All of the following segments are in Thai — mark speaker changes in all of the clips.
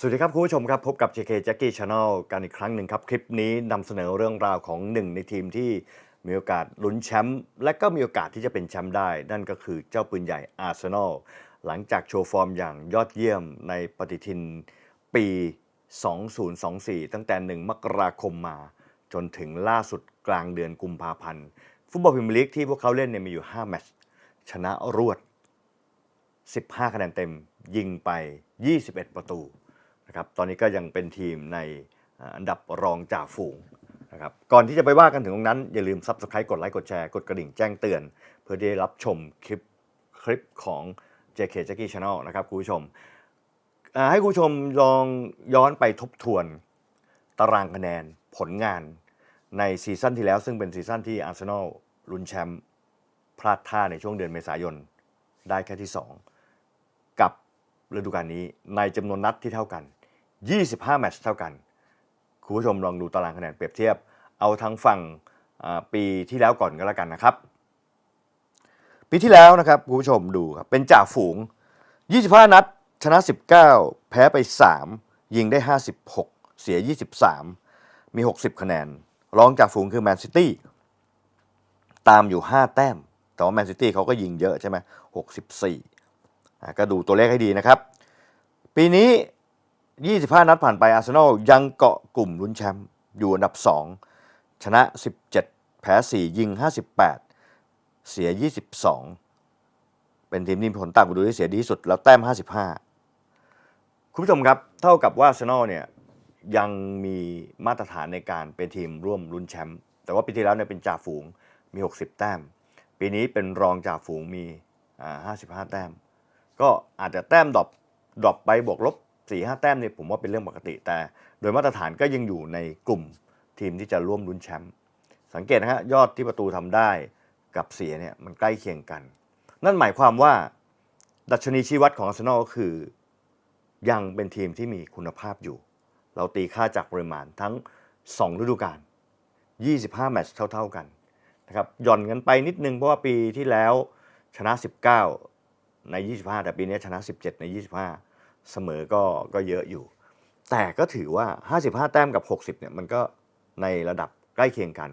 Speaker 1: สวัสดีครับคุณผู้ชมครับ พบกับ JK Jackie Channel กันอีกครั้งหนึ่งครับ คลิปนี้นำเสนอเรื่องราวของหนึ่งในทีมที่มีโอกาสลุ้นแชมป์และก็มีโอกาสที่จะเป็นแชมป์ได้ นั่นก็คือเจ้าปืนใหญ่อาร์เซนอลหลังจากโชว์ฟอร์มอย่างยอดเยี่ยมในปฏิทินปี 2024 ตั้งแต่ 1 มกราคมมา จนถึงล่าสุดกลางเดือนกุมภาพันธ์ ฟุตบอลพรีเมียร์ลีกที่พวกเขาเล่นเนี่ยมีอยู่ 5 แมตช์ชนะรวด 15 คะแนนเต็ม ยิงไป 21 ประตู นะครับตอนนี้ก็ยังเป็นทีมในอันดับรองจ่าฝูงนะครับก่อนที่จะไปว่ากันถึงตรงนั้น อย่าลืม Subscribe กดไลค์กดแชร์กดกระดิ่งแจ้งเตือน เพื่อได้รับชมคลิปคลิปของ JK Jackie Channel นะครับคุณผู้ชมให้คุณผู้ชมลองย้อนไปทบทวนตารางคะแนนผลงานในซีซั่นที่แล้วซึ่งเป็นซีซั่นที่อาร์เซนอลลุ้นแชมป์พลาดท่าในช่วงเดือนเมษายน ได้แค่ที่ 2 กับฤดูกาลนี้ในจำนวนนัดที่เท่ากัน 25 แมตช์เท่ากัน คุณผู้ชมลองดูตารางคะแนนเปรียบเทียบ เอาทั้งฝั่งปีที่แล้วก่อนก็แล้วกันนะครับ ปีที่แล้วนะครับคุณผู้ชมดูครับเป็นจ่าฝูง 25 นัด ชนะ 19 แพ้ไป 3 ยิงได้ 56 เสีย 23 มี 60 คะแนน รองจ่าฝูงคือแมนซิตี้ตามอยู่ 5 แต้ม แต่ว่าแมนซิตี้เขาก็ยิงเยอะใช่ไหม64อะก็ดูตัวเลขให้ดีนะครับ ปีนี้ 25 นัดผ่านไปอาร์เซนอลยังเกาะกลุ่มลุ้นแชมป์อยู่อันดับ 2 ชนะ 17 แพ้ 4 ยิง 58 เสีย 22 เป็นทีมที่ผลต่างประตูที่เสียดีที่สุด แล้วแต้ม 55 คุณผู้ชมครับเท่ากับว่าอาร์เซนอลเนี่ยยังมีมาตรฐานในการเป็นทีมร่วมลุ้นแชมป์แต่ว่าปีที่แล้วเนี่ยเป็นจ่าฝูงมี 60 แต้ม ปีนี้เป็นรองจ่าฝูงมีอ่า55 แต้ม ก็อาจจะแต้มดรอปดรอปไปบวกลบ 4ี่ห้าแต้มเนี่ยผมว่าเป็นเรื่องปกติ แต่โดยมาตรฐานก็ยังอยู่ในกลุ่มทีมที่จะร่วมลุ้นแชมป์สังเกตนะฮะยอดที่ประตูทำได้กับเสียเนี่ยมันใกล้เคียงกัน นั่นหมายความว่า ดัชนีชี้วัดของอาร์เซนอลก็คือ ยังเป็นทีมที่มีคุณภาพอยู่ เราตีค่าจากปริมาณทั้ง 2 ฤดูกาล25 แมตช์เท่า ๆกันนะครับหย่อนกันไปนิดนึงเพราะว่าปีที่แล้วชนะ 19 ใน 25 แต่ปีนี้ชนะ 17 ใน 25 เสมอก็ก็เยอะอยู่ แต่ก็ถือว่า 55 แต้มกับ 60เนี่ยมันก็ในระดับใกล้เคียงกัน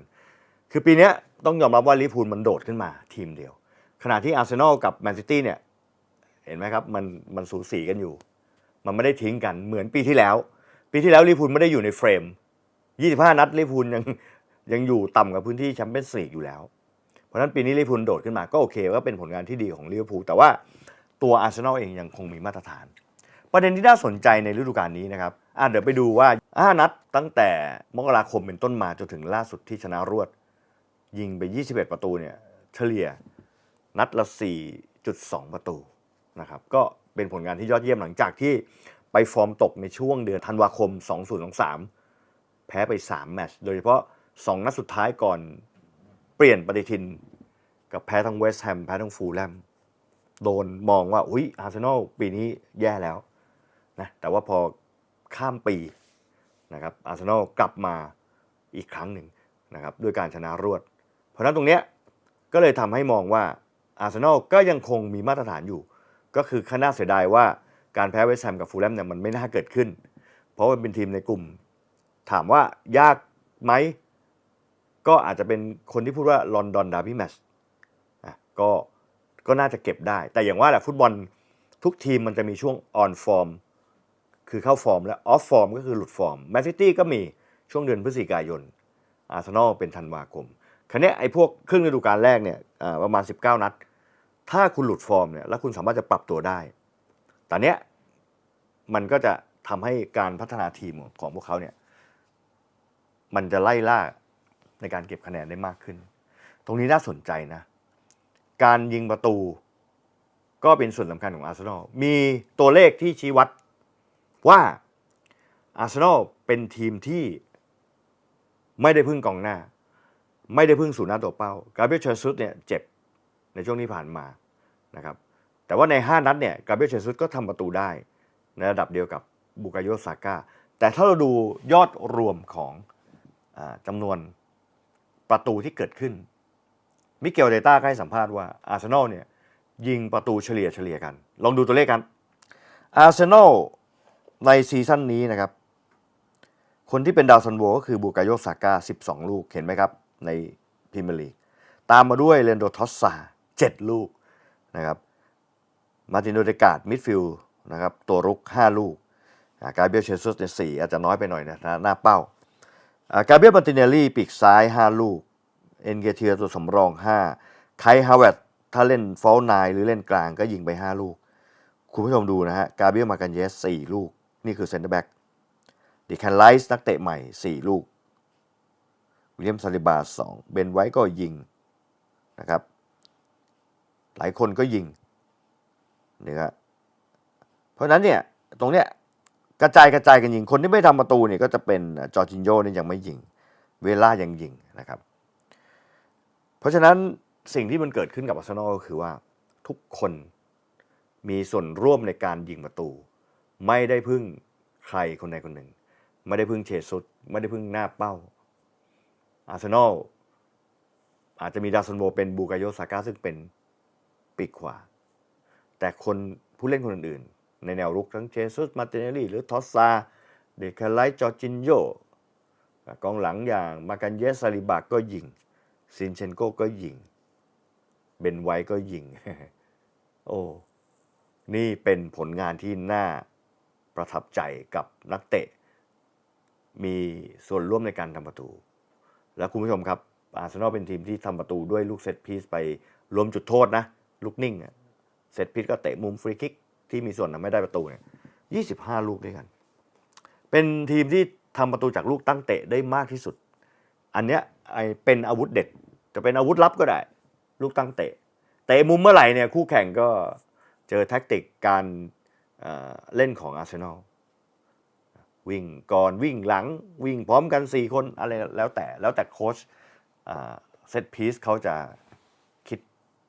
Speaker 1: คือปีนี้ต้องยอมรับว่าลิพูลมันโดดขึ้นมาทีมเดียว ขณะที่อาร์เซนอลกับแมนซิตี้เนี่ยเห็นไหมครับมันมันสูสีกันอยู่ มันไม่ได้ทิ้งกันเหมือนปีที่แล้ว ปีที่แล้วลิพูลไม่ได้อยู่ในเฟรม 25 นัดลิพูลยังยังอยู่ต่ำกว่าพื้นที่แชมเปี้ยนส์ลีกอยู่แล้ว เพราะฉะนั้นปีนี้ลิพูลโดดขึ้นมาก็โอเคก็เป็นผลงานที่ดีของลิเวอร์พูลแต่ว่าตัวอาร์เซนอลเองยังคงมีมาตรฐาน ประเด็นที่น่าสนใจในฤดูกาลนี้นะครับอะเดี๋ยวไปดูว่า 5 นัดตั้งแต่มกราคมเป็นต้นมาจนถึงล่าสุดที่ชนะรวด ยิงไป 21 ประตูเนี่ยเฉลี่ยนัดละ 4.2 ประตูนะครับก็เป็นผลงานที่ยอดเยี่ยมหลังจากที่ไปฟอร์มตกในช่วงเดือนธันวาคม 2023 แพ้ไป 3 แมตช์โดยเฉพาะ 2 นัดสุดท้ายก่อนเปลี่ยนปฏิทิน กับแพ้ทั้งเวสต์แฮมแพ้ทั้งฟูลแลมโดนมองว่าอุ้ยอาร์เซนอลปีนี้แย่แล้ว นะแต่ว่าพอข้ามปีนะครับอาร์เซนอลกลับมาอีกครั้งหนึ่งนะครับด้วยการชนะรวด เพราะฉะนั้นตรงเนี้ยก็เลยทำให้มองว่าอาร์เซนอลก็ยังคงมีมาตรฐานอยู่ ก็คือข้าน่าเสียดายว่าการแพ้เวสต์แฮมกับฟูลแลมเนี่ยมันไม่น่าเกิดขึ้น เพราะมันเป็นทีมในกลุ่ม ถามว่ายากไหม ก็อาจจะเป็นคนที่พูดว่าลอนดอนดาร์บี้แมชก็ก็น่าจะเก็บได้ แต่อย่างว่าแหละฟุตบอลทุกทีมมันจะมีช่วงออนฟอร์ม คือเข้าฟอร์มและออฟฟอร์มก็คือหลุดฟอร์มแมนซิตี้ก็มีช่วงเดือนพฤศจิกายน อาร์เซนอลเป็นธันวาคมครั้นี้ไอ้พวกครึ่งฤดูกาลแรกเนี่ยประมาณ 19 นัด ถ้าคุณหลุดฟอร์มเนี่ยแล้วคุณสามารถจะปรับตัวได้แต่เนี้ยมันก็จะทำให้การพัฒนาทีมของพวกเขาเนี่ยมันจะไล่ล่าในการเก็บคะแนนได้มากขึ้น ตรงนี้น่าสนใจนะ การยิงประตูก็เป็นส่วนสำคัญของอาร์เซนอล มีตัวเลขที่ชี้วัด ว่าอาร์เซนอลเป็นทีมที่ไม่ได้พึ่งกองหน้า ไม่ได้พึ่งศูนย์หน้าตัวเป้ากาเบรียลเชซุสเนี่ยเจ็บในช่วงที่ผ่านมานะครับแต่ว่าใน 5 นัดเนี่ยกาเบรียลเชซุสก็ทำประตูได้ ในระดับเดียวกับบุกาโยซาก้าแต่ถ้าเราดูยอดรวมของอจำนวนประตูที่เกิดขึ้น มิเกลเดต้าก็ให้สัมภาษณ์ว่าอาร์เซนอลเนี่ยยิงประตูเฉลี่ยเฉลี่ยกัน ลองดูตัวเลขกันอาร์เซนอล ในซีซั่นนี้นะครับ คนที่เป็นดาวซันโวก็คือบูกาโยซาก้า 12 ลูกเห็นไหมครับ ในพรีเมียร์ลีก ตามมาด้วยเรนโดทอสซา7 ลูกนะครับมาตินโดเดกาดมิดฟิลด์นะครับตัวรุก 5 ลูกกาเบียลเชซุสเนี่ยสี่อาจจะน้อยไปหน่อยนะหน้าเป้ากาเบียลมาตินเนลลี่ปีกซ้าย 5 ลูก เอนเกเทียตัวสำรอง 5 ไคฮาวเวตถ้าเล่นฟอลไนหรือเล่นกลางก็ยิงไป 5 ลูก คุณผู้ชมดูนะฮะกาเบียลมากันเยส4ลูก นี่คือเซนเตอร์แบ็กดิแคนไลส์นักเตะใหม่ 4 ลูก วิลเลียมซาลิบา2เบนไว้ก็ยิงนะครับ หลายคนก็ยิงนี่ครับเพราะฉะนั้นเนี่ยตรงเนี้ยกระจายกระจายกันยิง คนที่ไม่ทำประตูเนี่ยก็จะเป็นจอร์จินโยนี่ยังไม่ยิง เวล่ายังยิงนะครับ เพราะฉะนั้นสิ่งที่มันเกิดขึ้นกับอาร์เซนอลก็คือว่าทุกคนมีส่วนร่วมในการยิงประตู ไม่ได้พึ่งใครคนใดคนหนึ่ง ไม่ได้พึ่งเชซุสไม่ได้พึ่งหน้าเป้า อาร์เซนอลอาจจะมีดาวซันโวเป็นบูกาโยซาก้าซึ่งเป็นปีกขวา แต่คนผู้เล่นคนอื่นๆ ในแนวรุกทั้งเชซุสมาร์ติเนลลี่หรือทอสซาเดคาไลจอร์จินโยกองหลังอย่างมากันเยสซาลิบาก็ยิงซินเชนโกก็ยิง เบนไวก็ยิง โอ้ นี่เป็นผลงานที่น่า ประทับใจกับนักเตะ มีส่วนร่วมในการทำประตู แล้วคุณผู้ชมครับ อาร์เซนอลเป็นทีมที่ทำประตูด้วยลูกเซตพีซไปรวมจุดโทษนะ ลูกนิ่งเซตพีซก็เตะมุมฟรีคิกที่มีส่วนทำให้ได้ประตูเนี่ย25 ลูกด้วยกัน เป็นทีมที่ทำประตูจากลูกตั้งเตะได้มากที่สุด อันเนี้ยไอเป็นอาวุธเด็ดจะเป็นอาวุธลับก็ได้ ลูกตั้งเตะเตะมุมเมื่อไหร่เนี่ยคู่แข่งก็เจอแท็กติกการ เล่นของอาร์เซนอลวิ่งก่อนวิ่งหลังวิ่งพร้อมกัน 4 คนอะไรแล้วแต่แล้วแต่โค้ชเซตพีซเขาจะคิด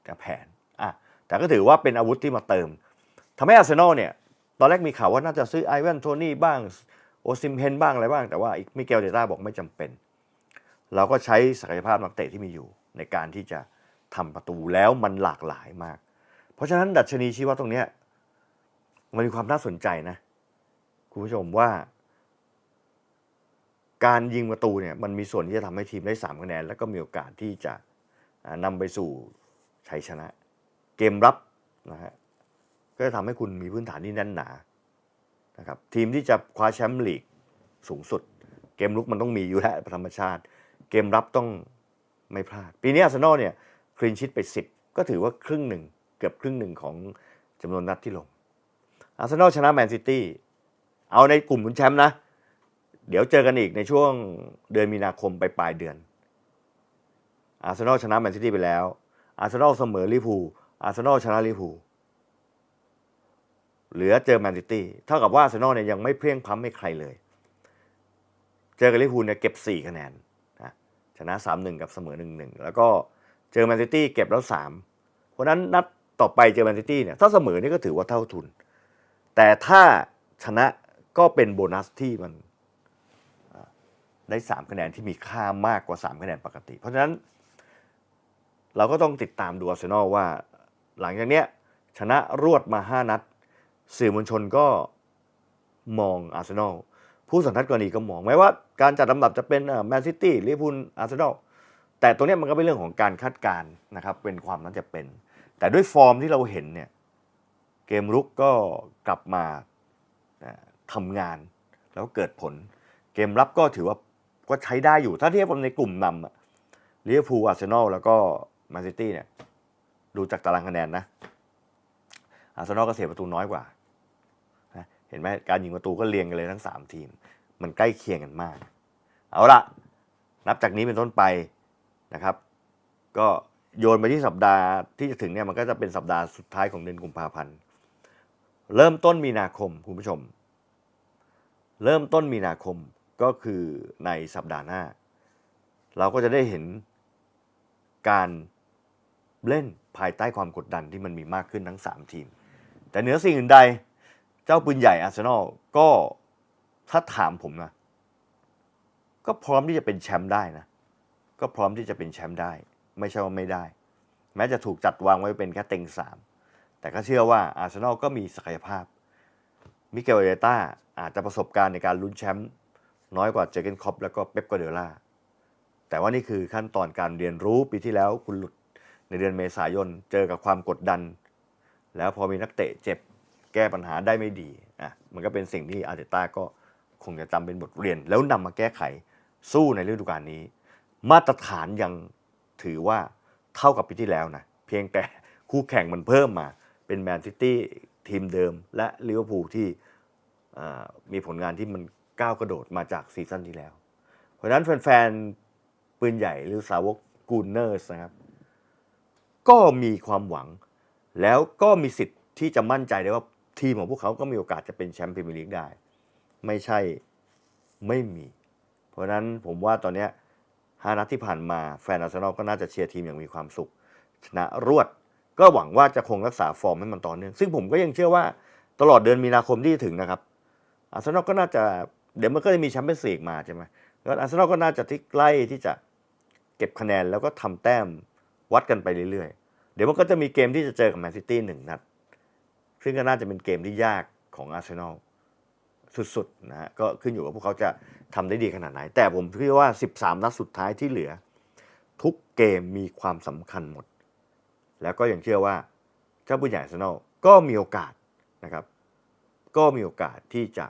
Speaker 1: กับแผนอะแต่ก็ถือว่าเป็นอาวุธที่มาเติมทำให้อาร์เซนอลเนี่ย ตอนแรกมีข่าวว่าน่าจะซื้อไอวันโทนี่บ้าง โอซิมเฮนบ้างอะไรบ้าง แต่ว่าอีกมิเกลเดต้าบอกไม่จำเป็น เราก็ใช้ศักยภาพนักเตะที่มีอยู่ ในการที่จะทำประตูแล้วมันหลากหลายมาก เพราะฉะนั้นดัชนีชี้วัดตรงนี้ มันมีความน่าสนใจนะ คุณผู้ชมว่า การยิงประตูเนี่ยมันมีส่วนที่จะทำให้ทีมได้3คะแนน แล้วก็มีโอกาสที่จะนำไปสู่ชัยชนะ เกมรับนะฮะก็จะทำให้คุณมีพื้นฐานที่แน่นหนานะครับทีมที่จะคว้าแชมป์ลีกสูงสุด เกมลุกมันต้องมีอยู่แล้วธรรมชาติ เกมรับต้องไม่พลาด ปีนี้อาร์เซนอลเนี่ยคลีนชิตไป 10 ก็ถือว่าครึ่งหนึ่ง เกือบครึ่งหนึ่งของจำนวนนัดที่ลง อาร์เซนอลชนะแมนซิตี้เอาในกลุ่มลุ้นแชมป์นะ เดี๋ยวเจอกันอีกในช่วงเดือนมีนาคมไปปลายเดือน อาร์เซนอลชนะแมนซิตี้ไปแล้ว อาร์เซนอลเสมอลิพูอาร์เซนอลชนะลิพูเหลือเจอแมนซิตี้เท่ากับว่าอาร์เซนอลเนี่ยยังไม่เพลียงพล้ำให้ใครเลย เจอกับลิเวอร์พูลเนี่ยเก็บ 4 คะแนนนะชนะ 3-1 กับเสมอ 1-1 แล้วก็เจอแมนซิตี้เก็บแล้ว 3 เพราะฉะนั้นนัดต่อไปเจอแมนซิตี้เนี่ยถ้าเสมอนี่ก็ถือว่าเท่าทุน แต่ถ้าชนะก็เป็นโบนัสที่มันได้ 3 คะแนนที่มีค่ามากกว่า 3 คะแนนปกติ เพราะฉะนั้น เราก็ต้องติดตามดูอาร์เซนอลว่า หลังจากเนี้ยชนะรวดมา 5 นัด สื่อมวลชนก็มองอาร์เซนอลผู้สันทัดกรณีก็มองแม้ว่าการจัดลำดับจะเป็นแมนซิตี้ลิเวอร์พูลอาร์เซนอลแต่ตรงนี้มันก็เป็นเรื่องของการคาดการณ์นะครับเป็นความน่าจะเป็น แต่ด้วยฟอร์มที่เราเห็นเนี่ย เกมรุกก็กลับมาอ่าทำงานแล้วเกิดผล เกมรับก็ถือว่าก็ใช้ได้อยู่ ถ้าเทียบกับในกลุ่มนำอะลิเวอร์พูลอาร์เซนอลแล้วก็แมนซิตี้เนี่ยดูจากตารางคะแนนนะอาร์เซนอลก็เสียประตูน้อยกว่าเห็นไหมการยิงประตูก็เรียงกันเลยทั้ง 3 ทีม มันใกล้เคียงกันมาก เอาละนับจากนี้เป็นต้นไปนะครับ ก็โยนไปที่สัปดาห์ที่จะถึงเนี่ยมันก็จะเป็นสัปดาห์สุดท้ายของเดือนกุมภาพันธ์ เริ่มต้นมีนาคมคุณผู้ชม เริ่มต้นมีนาคมก็คือในสัปดาห์หน้า เราก็จะได้เห็นการเล่นภายใต้ความกดดันที่มันมีมากขึ้นทั้ง 3 ทีม แต่เหนือสิ่งอื่นใด เจ้าปืนใหญ่อาร์เซนอลก็ถ้าถามผมนะ ก็พร้อมที่จะเป็นแชมป์ได้นะ ก็พร้อมที่จะเป็นแชมป์ได้ ไม่ใช่ว่าไม่ได้ แม้จะถูกจัดวางไว้เป็นแค่เต็งสาม แต่ก็เชื่อว่าอาร์เซนอลก็มีศักยภาพ มิเกลเอต้าอาจจะประสบการณ์ในการลุ้นแชมป์น้อยกว่าเจเกนคอปแล้วก็เป๊ปกวเดโอลาแต่ว่านี่คือขั้นตอนการเรียนรู้ปีที่แล้วคุณหลุดในเดือนเมษายนเจอกับความกดดัน แล้วพอมีนักเตะเจ็บแก้ปัญหาได้ไม่ดีอะมันก็เป็นสิ่งที่อาร์เตต้าก็คงจะจำเป็นบทเรียน แล้วนำมาแก้ไขสู้ในฤดูกาลนี้ มาตรฐานยังถือว่าเท่ากับปีที่แล้วนะเพียงแต่คู่แข่งมันเพิ่มมา เป็นแมนซิตี้ทีมเดิม และลิเวอร์พูลที่มีผลงานที่มันก้าวกระโดดมาจากซีซั่นที่แล้ว เพราะฉะนั้นแฟนๆ ปืนใหญ่หรือสาวกกูนเนอร์สนะครับ ก็มีความหวัง แล้วก็มีสิทธิ์ที่จะมั่นใจได้ว่าทีมของพวกเขาก็มีโอกาสจะเป็นแชมป์พรีเมียร์ลีกได้ ไม่ใช่ไม่มี เพราะนั้นผมว่าตอนนี้ห้านัดที่ผ่านมาแฟนอาร์เซนอลก็น่าจะเชียร์ทีมอย่างมีความสุข ชนะรวด ก็หวังว่าจะคงรักษาฟอร์มให้มันต่อเนื่องซึ่งผมก็ยังเชื่อว่าตลอดเดือนมีนาคมที่จะถึงนะครับอาร์เซนอลก็น่าจะเดี๋ยวมันก็จะมีแชมเปี้ยนส์ลีกมาใช่ไหมแล้วอาร์เซนอลก็น่าจะที่ใกล้ที่จะเก็บคะแนนแล้วก็ทำแต้มวัดกันไปเรื่อยๆ เดี๋ยวมันก็จะมีเกมที่จะเจอกับแมนซิตี้หนึ่งนัดซึ่งก็น่าจะเป็นเกมที่ยากของอาร์เซนอลสุดๆนะฮะก็ขึ้นอยู่กับพวกเขาจะทำได้ดีขนาดไหน แต่ผมคิดว่า 13 นัดสุดท้ายที่เหลือ ทุกเกมมีความสำคัญหมด แล้วก็ยังเชื่อว่าเจ้าผู้ใหญ่อาร์เซนอลก็มีโอกาสนะครับ ก็มีโอกาสที่จะ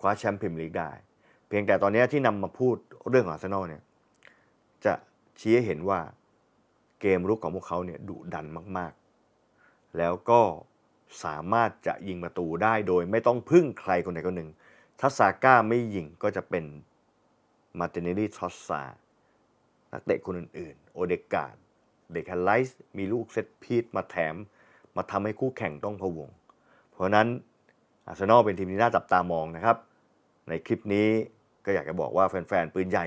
Speaker 1: คว้าแชมป์พรีเมียร์ลีกได้ เพียงแต่ตอนนี้ที่นำมาพูดเรื่องของอาร์เซนอลเนี่ยจะชี้ให้เห็นว่าเกมรุกของพวกเขาเนี่ยดุดันมาก ๆ แล้วก็สามารถจะยิงประตูได้โดยไม่ต้องพึ่งใครคนใดคนหนึ่ง ถ้าซาก้าไม่ยิงก็จะเป็นมาร์ติเนลลี่ทอสซานักเตะคนอื่น ๆ โอเดกาด เดคาไลส์มีลูกเซตพีทมาแถม มาทำให้คู่แข่งต้องพะวง เพราะนั้นอาร์เซนอลเป็นทีมที่น่าจับตามองนะครับ ในคลิปนี้ก็อยากจะบอกว่าแฟนๆ ปืนใหญ่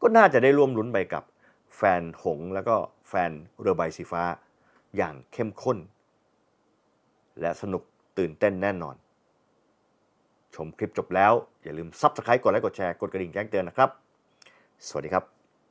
Speaker 1: ก็น่าจะได้ร่วมลุ้นไปกับแฟนหงแล้วก็แฟนเรือใบสีฟ้า อย่างเข้มข้น และสนุกตื่นเต้นแน่นอน ชมคลิปจบแล้ว อย่าลืมซับสไครต์กดไลค์กดแชร์กดกระดิ่งแจ้งเตือนนะครับ สวัสดีครับ